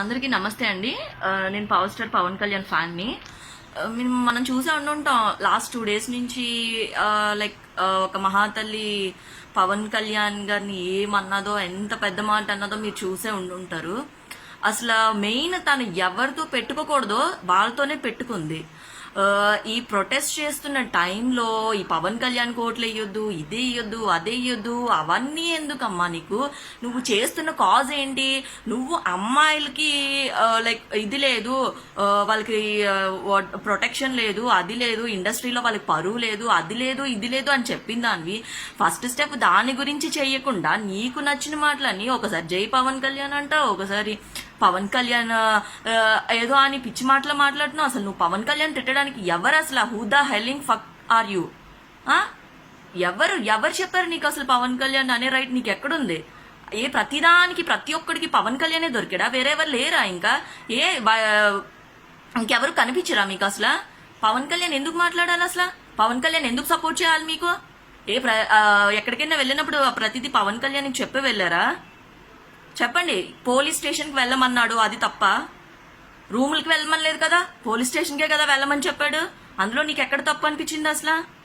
అందరికీ నమస్తే అండి. నేను పవర్ స్టార్ పవన్ కళ్యాణ్ ఫ్యాన్ని మేము మనం చూసే ఉండుంటాం. లాస్ట్ టూ డేస్ నుంచి లైక్ ఒక మహాతల్లి పవన్ కళ్యాణ్ గారిని ఏమన్నదో ఎంత పెద్ద మాట అన్నదో మీరు చూసే ఉండుంటారు. అసలు మెయిన్ తను ఎవరితో పెట్టుకోకూడదో వాళ్ళతోనే పెట్టుకుంది. ఈ ప్రొటెస్ట్ చేస్తున్న టైంలో ఈ పవన్ కళ్యాణ్ కోట్లు వేయొద్దు ఇదే వేయొద్దు అదే వేయొద్దు అవన్నీ ఎందుకమ్మా నీకు? నువ్వు చేస్తున్న కాజ్ ఏంటి? నువ్వు అమ్మాయిలకి లైక్ ఇది లేదు. వాళ్ళకి ప్రొటెక్షన్ లేదు అది లేదు ఇండస్ట్రీలో వాళ్ళకి పరువు లేదు అది లేదు ఇది లేదు అని చెప్పిన దానివి ఫస్ట్ స్టెప్ దాని గురించి చేయకుండా నీకు నచ్చిన మాటలని ఒకసారి జై పవన్ కళ్యాణ్ అంట ఒకసారి పవన్ కళ్యాణ్ ఏదో అని పిచ్చి మాటలు మాట్లాడుతున్నావు. అసలు నువ్వు పవన్ కళ్యాణ్ తిట్టడానికి ఎవరు అసలు who the helling fuck are you ఎవరు ఎవరు చెప్పారు నీకు అసలు పవన్ కళ్యాణ్ అనే రైట్ నీకు ఎక్కడుంది? ఏ ప్రతిదానికి ప్రతి ఒక్కడికి పవన్ కళ్యాణే దొరికాడా? వేరెవరు లేరా ఇంకా? ఏ ఇంకెవరు కనిపించరా మీకు అసలు? పవన్ కళ్యాణ్ ఎందుకు మాట్లాడాలి అసలు? పవన్ కళ్యాణ్ ఎందుకు సపోర్ట్ చేయాలి మీకు? ఏ ప్ర ఎక్కడికైనా వెళ్ళినప్పుడు ప్రతిదీ పవన్ కళ్యాణ్ చెప్పి వెళ్ళారా? చెప్పండి పోలీస్ స్టేషన్కి వెళ్ళమన్నాడు అది తప్ప. రూములకి వెళ్ళమనలేదు కదా పోలీస్ స్టేషన్కే కదా వెళ్ళమని చెప్పాడు. అందులో నీకు ఎక్కడ తప్పు అనిపించింది అసలు?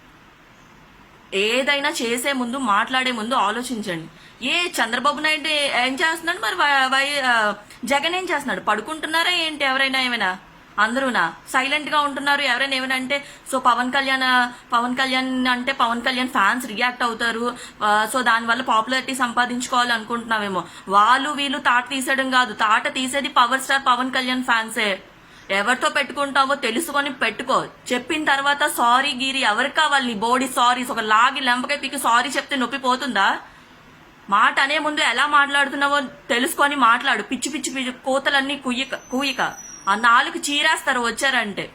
ఏదైనా చేసే ముందు మాట్లాడే ముందు ఆలోచించండి. ఏ చంద్రబాబు నాయుడు ఏం చేస్తున్నాడు మరి వై- వై- జగన్ ఏం చేస్తున్నాడు? పడుకుంటున్నారా ఏంటి ఎవరైనా ఏమైనా? అందరూనా? సైలెంట్గా ఉంటున్నారు. ఎవరైనా ఏమైనా అంటే సో పవన్ కళ్యాణ్ పవన్ కళ్యాణ్ అంటే పవన్ కళ్యాణ్ ఫ్యాన్స్ రియాక్ట్ అవుతారు. సో దానివల్ల పాపులారిటీ సంపాదించుకోవాలి అనుకుంటున్నామేమో వాళ్ళు వీళ్ళు తాట తీసేయడం కాదు. తాట తీసేది పవర్ స్టార్ పవన్ కళ్యాణ్ ఫ్యాన్సే. ఎవరితో పెట్టుకుంటావో తెలుసుకొని పెట్టుకో. చెప్పిన తర్వాత సారీ గీరి ఎవరికి కావాలి నీ బోడీ సారీస్ ఒక లాగి లెంపకాయ పీకి సారీ చెప్తే నొప్పి పోతుందా? మాట అనే ముందు ఎలా మాట్లాడుతున్నావో తెలుసుకొని మాట్లాడు. పిచ్చి పిచ్చి పిచ్చి కోతలన్నీ కుయ్యక కూయిక. ఆ నాలుగు చీరేస్తారు వచ్చారంటే.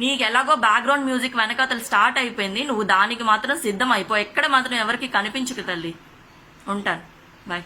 నీకు ఎలాగో బ్యాక్గ్రౌండ్ మ్యూజిక్ వెనకాతలు స్టార్ట్ అయిపోయింది. నువ్వు దానికి మాత్రం సిద్ధం అయిపో. ఎక్కడ మాత్రం ఎవరికి కనిపించకు తల్లి. ఉంటాను. బాయ్